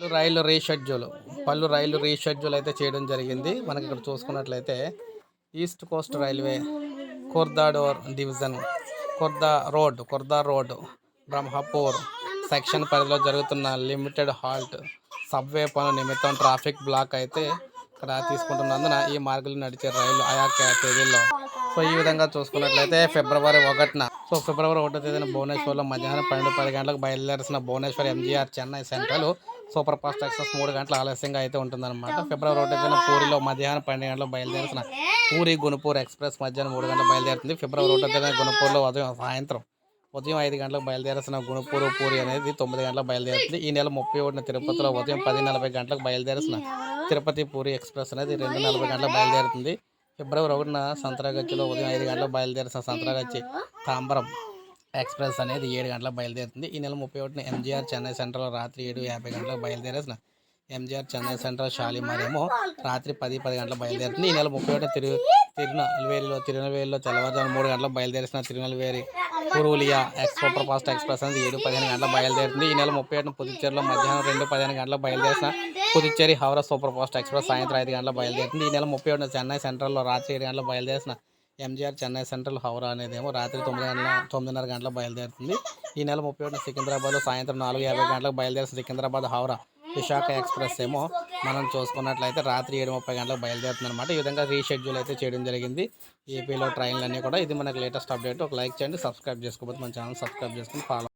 పళ్ళు రైలు రీషెడ్యూల్ పలు రైలు రీషెడ్యూల్ అయితే చేయడం జరిగింది. మనకి ఇక్కడ చూసుకున్నట్లయితే east Coast railway కుర్దాడోర్ division Khurda road Khurda road Brahmapur section పరిధిలో జరుగుతున్న లిమిటెడ్ హాల్ట్ సబ్వే పనుల నిమిత్తం ట్రాఫిక్ బ్లాక్ అయితే ఇక్కడ తీసుకుంటున్నందున ఈ మార్గంలో నడిచే రైలు ఆయా తేదీల్లో. సో ఈ విధంగా చూసుకున్నట్లయితే ఫిబ్రవరి ఒకటిన సో ఫిబ్రవరి ఒకటో తేదీన భువనేశ్వర్లో మధ్యాహ్నం పన్నెండు పది గంటలకు బయలుదేరిసిన Bhubaneswar MGR Chennai central super fast express మూడు గంటల ఆలస్యంగా అయితే ఉంటుందన్నమాట. ఫిబ్రవరి ఒకటో పూరిలో మధ్యాహ్నం పన్నెండు గంటలకు బయలుదేరిసిన పూరి గుణపూర్ ఎక్స్ప్రెస్ మధ్యాహ్నం మూడు గంటలకు బయలుదేరుతుంది. ఫిబ్రవరి ఒకటో తేదీన గుణపూర్లో ఉదయం సాయంత్రం ఉదయం ఐదు గంటలకు బయలుదేరాల్సిన గుణపూరు పూరి అనేది తొమ్మిది గంటలకు బయలుదేరుతుంది. ఈ నెల ముప్పై ఒకటిన తిరుపతిలో ఉదయం పది నలభై గంటలకు బయలుదేరాల్సిన తిరుపతి పూరి ఎక్స్ప్రెస్ అనేది రెండు నలభై గంటలకు బయలుదేరుతుంది. ఫిబ్రవరి ఒకటిన సంతరాగచ్చిలో ఉదయం ఐదు గంటలకు బయలుదేరాల్సిన సంతరాగచ్చి తాంబరం ఎక్స్ప్రెస్ అనేది ఏడు గంటలకు బయలుదేరుతుంది. ఈ నెల ముప్పై ఒకటిన ఎంజీఆర్ చెన్నై సెంట్రల్ రాత్రి ఏడు యాభై గంటలకు బయలుదేరేసిన ఎంజీఆర్ చెన్నై సెంట్రల్ షాలిమార్ ఏమో రాత్రి పది పది గంటలకు బయలుదేరుతుంది. ఈ నెల ముప్పై ఒకటి తిరు తిరునల్వేలిలో తిరునల్వేలిలో తెల్లవారుజాము మూడు గంటలకు బయలుదేరిసిన Tirunelveli Purulia ex super fast express అనేది ఏడు పదిహేను గంటలకు బయలుదేరుతుంది. ఈ నెల ముప్పై ఒకటిన పుదుచ్చేరిలో మధ్యాహ్నం రెండు పదిహేను గంటలకు బయలుదేరిన Puducherry Howrah super fast express సాయంత్రం ఐదు గంటలకు బయలుదేరుతుంది. ఈ నెల ముప్పై ఒకటిన చెన్నై సెంట్రల్లో రాత్రి ఏడు గంటలకు బయలుదేరిన ఎంజీఆర్ చెన్నై సెంట్రల్ హౌరా అనేదేమో రాత్రి తొమ్మిది గంటల తొమ్మిదిన్నర గంటలకు బయలుదేరుతుంది. ఈ నెల ముప్పై ఒకటిన సికింద్రాబాద్లో సాయంత్రం నాలుగు యాభై గంటలకు బయలుదేరిన సికింద్రాబాద్ హౌరా విశాఖ ఎక్స్ప్రెస్ ఏమో మనం చూసుకున్నట్లయితే రాత్రి ఏడు ముప్పై గంటలకు బయలుదేరుతుంది అనమాట ఈ విధంగా రీషెడ్యూల్ అయితే చేయడం జరిగింది. ఏపీలో ట్రైన్లు అన్నీ కూడా ఇది మనకి లేటెస్ట్ అప్డేట్. ఒక లైక్ చేయండి సబ్స్క్రైబ్ చేసుకోకపోతే మన ఛానల్ సబ్స్క్రైబ్ చేసుకుని ఫాలో